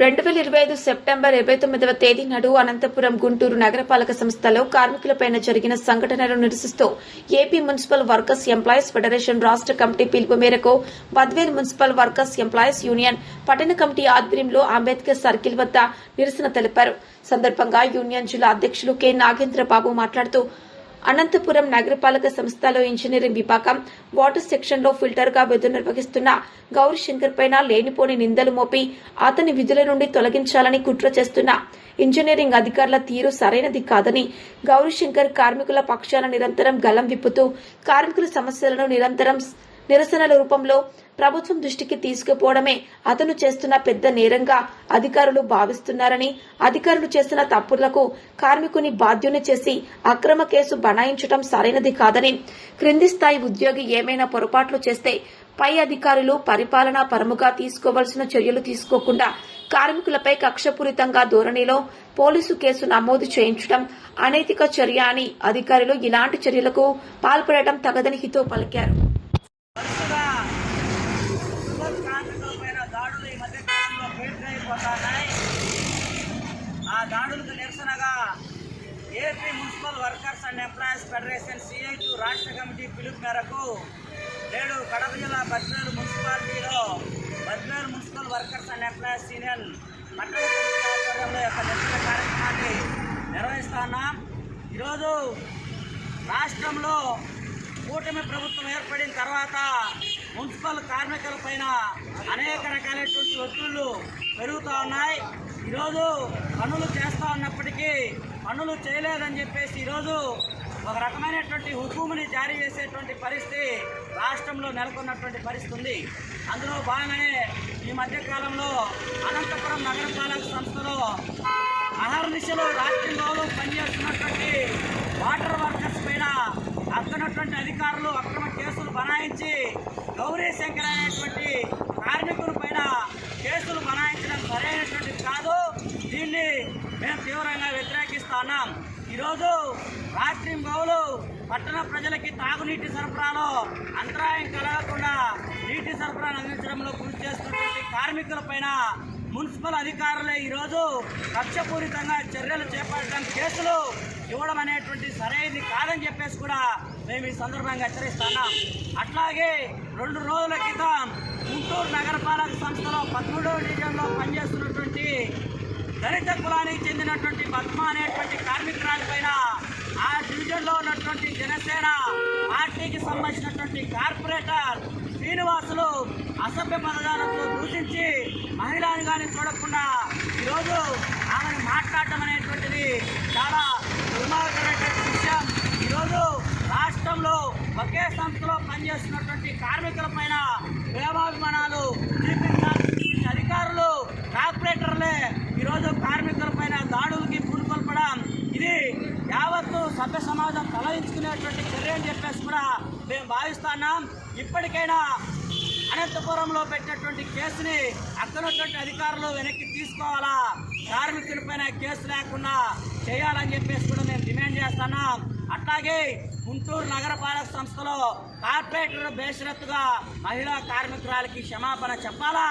రెండు వేల ఇరవై ఐదు సెప్టెంబర్ ఇరవై తొమ్మిదవ తేదీ నాడు అనంతపురం గుంటూరు నగరపాలక సంస్థలో కార్మికులపైన జరిగిన సంఘటనలు నిరసిస్తూ AP municipal workers employees federation రాష్ట కమిటీ పిలుపు మేరకు Badvel municipal workers employees union పట్టణ కమిటీ ఆధ్వర్యంలో అంబేద్కర్ సర్కిల్ వద్ద నిరసన తెలిపారు. సందర్భంగా యూనియన్ జిల్లా అధ్యక్షులు కె. నాగేంద్రబాబు మాట్లాడుతూ అనంతపురం నగరపాలక సంస్థలో ఇంజనీరింగ్ విభాగం వాటర్ సెక్షన్లో ఫిల్టర్గా విధులు నిర్వహిస్తున్న గౌరీ శంకర్ పైన లేనిపోని నిందలు మోపి అతని విధుల నుండి తొలగించాలని కుట్ర చేస్తున్న ఇంజనీరింగ్ అధికారుల తీరు సరైనది కాదని గౌరీ శంకర్ కార్మికుల పక్షాన నిరంతరం గలం విప్పుతూ కార్మికుల సమస్యలను నిరంతరం నిరసనల రూపంలో ప్రభుత్వం దృష్టికి తీసుకుపోవడమే అతను చేస్తున్న పెద్ద నేరంగా అధికారులు భావిస్తున్నారని అధికారులు చేసిన తప్పులకు కార్మికుని బాధ్యుని చేసి అక్రమ కేసు బనాయించడం సరైనది కాదని క్రింది స్థాయి ఉద్యోగి ఏమైనా పొరపాట్లు చేస్తే పై అధికారులు పరిపాలనా పరముగా తీసుకోవాల్సిన చర్యలు తీసుకోకుండా కార్మికులపై కక్షపూరితంగా ధోరణిలో పోలీసు కేసు నమోదు చేయించడం అనైతిక చర్య అని అధికారులు ఇలాంటి చర్యలకు పాల్పడటం తగదని హితో పలికారు. దాడులకు నిరసనగా AP municipal workers and employees federation CITU రాష్ట్ర కమిటీ పిలుపు మేరకు నేడు కడప జిల్లా బద్వేలు మున్సిపాలిటీలో Badvel municipal workers and employees union పట్టణ ఆధ్వర్యంలో యొక్క నిరసన కార్యక్రమాన్ని నిర్వహిస్తున్నాం ఈరోజు రాష్ట్రంలో కూటమి ప్రభుత్వం ఏర్పడిన తర్వాత మున్సిపల్ కార్మికుల పైన అనేక ఒత్తిళ్ళు పెరుగుతూ ఉన్నాయి. ఈరోజు పనులు చేస్తూ ఉన్నప్పటికీ పనులు చేయలేదని చెప్పేసి ఈరోజు ఒక రకమైనటువంటి హుకుముని జారీ చేసేటువంటి పరిస్థితి రాష్ట్రంలో నెలకొన్నటువంటి పరిస్థితి ఉంది. అందులో భాగంగానే ఈ మధ్యకాలంలో అనంతపురం నగరపాలక సంస్థలో అహర్నిశలో రాత్రి పనిచేస్తున్నటువంటి వాటర్ వర్కర్స్ పైన అక్కనటువంటి అధికారులు అక్రమ కేసులు బనాయించి గౌరీ శంకర్ అనేటువంటి కార్మికుల పైన కేసులు బనాయించడం సరైనటువంటిది కాదు దీన్ని మేము తీవ్రంగా ఉన్నాం ఈరోజు రాత్రి గౌలు పట్టణ ప్రజలకి తాగునీటి సరఫరాలో అంతరాయం కలగకుండా నీటి సరఫరాను అందించడంలో కృషి చేస్తున్నటువంటి కార్మికుల పైన మున్సిపల్ అధికారులే ఈరోజు కక్షపూరితంగా చర్యలు చేపట్టడానికి కేసులు ఇవ్వడం అనేటువంటి సరైనది కాదని చెప్పేసి కూడా మేము ఈ సందర్భంగా హెచ్చరిస్తున్నాం అట్లాగే రెండు రోజుల క్రితం గుంటూరు నగరపాలక సంస్థలో పదమూడవ డివిజన్లో పనిచేస్తున్నటువంటి దళిత కులానికి చెందినటువంటి పద్మ అనేటువంటి కార్మికురాలిపైన ఆ డివిజన్లో ఉన్నటువంటి జనసేన పార్టీకి సంబంధించినటువంటి కార్పొరేటర్ శ్రీనివాసులు అసభ్య పదజాలతో దూషించి మహిళను కానీ చూడకుండా ఈరోజు ఆమెను మాట్లాడటం అనేటువంటిది చాలా దుర్మార్గమైనటువంటి విషయం. ఈరోజు రాష్ట్రంలో ఒకే సంస్థలో పనిచేస్తున్నటువంటి కార్మికుల పైన ప్రేమాభిమానాలు చూపించాల్సినటువంటి అధికారులు కార్పొరేటర్లే ఈరోజు కార్మికుల పైన దాడులకి పూనుకొల్పడం ఇది యావత్తు సభ్య సమాజం తలదించుకునేటువంటి చర్య అని చెప్పేసి కూడా మేము భావిస్తున్నాం. ఇప్పటికైనా అనంతపురంలో పెట్టినటువంటి కేసుని అక్కడున్నటువంటి అధికారులు వెనక్కి తీసుకోవాలా? కార్మికులపైన కేసు లేకుండా చేయాలని చెప్పేసి కూడా మేము డిమాండ్ చేస్తున్నాం. అట్లాగే గుంటూరు నగరపాలక సంస్థలో కార్పొరేటర్ బేషరత్తుగా మహిళా కార్మికురాలకి క్షమాపణ చెప్పాలా?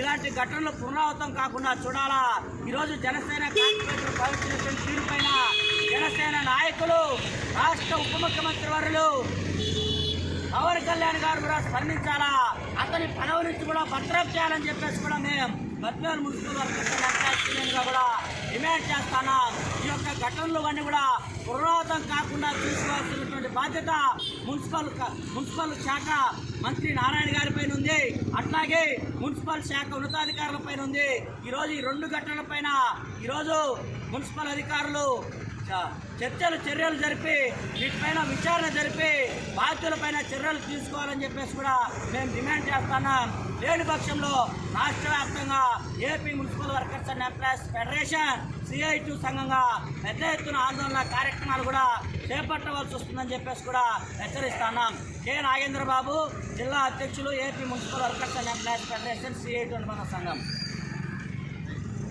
ఇలాంటి ఘటనలు పునరావృతం కాకుండా చూడాలా? ఈరోజు జనసేన కార్పొరేటర్ భావించినటువంటి తీరుపైన జనసేన నాయకులు రాష్ట్ర ఉప ముఖ్యమంత్రి వారులు పవన్ కళ్యాణ్ గారు కూడా స్పందించాలా? అతని పదవి నుంచి కూడా భద్రం చేయాలని చెప్పేసి కూడా మేము బద్వేలు మున్సిపల్ వర్కర్స్ కూడా డిమాండ్ చేస్తాను? ఈ యొక్క ఘటనలు అన్నీ కూడా పునరావృతం కాకుండా చూసుకోవాల్సినటువంటి బాధ్యత మున్సిపల్ మున్సిపల్ శాఖ మంత్రి నారాయణ గారి పైన ఉంది. అట్లాగే మున్సిపల్ శాఖ ఉన్నతాధికారుల పైన ఉంది. ఈరోజు ఈ రెండు ఘటనల పైన ఈరోజు మున్సిపల్ అధికారులు చర్చలు చర్యలు జరిపి వీటిపైన విచారణ జరిపి బాధ్యులపైన చర్యలు తీసుకోవాలని చెప్పేసి కూడా మేము డిమాండ్ చేస్తున్నాం. లేని పక్షంలో రాష్ట్ర వ్యాప్తంగా AP municipal workers and employees federation CITU సంఘంగా పెద్ద ఎత్తున ఆందోళన కార్యక్రమాలు కూడా చేపట్టవలసి వస్తుందని చెప్పేసి కూడా హెచ్చరిస్తున్నాం. కె నాగేంద్ర బాబు జిల్లా అధ్యక్షులు AP municipal workers and employees federation CITU అనుబంధ సంఘం.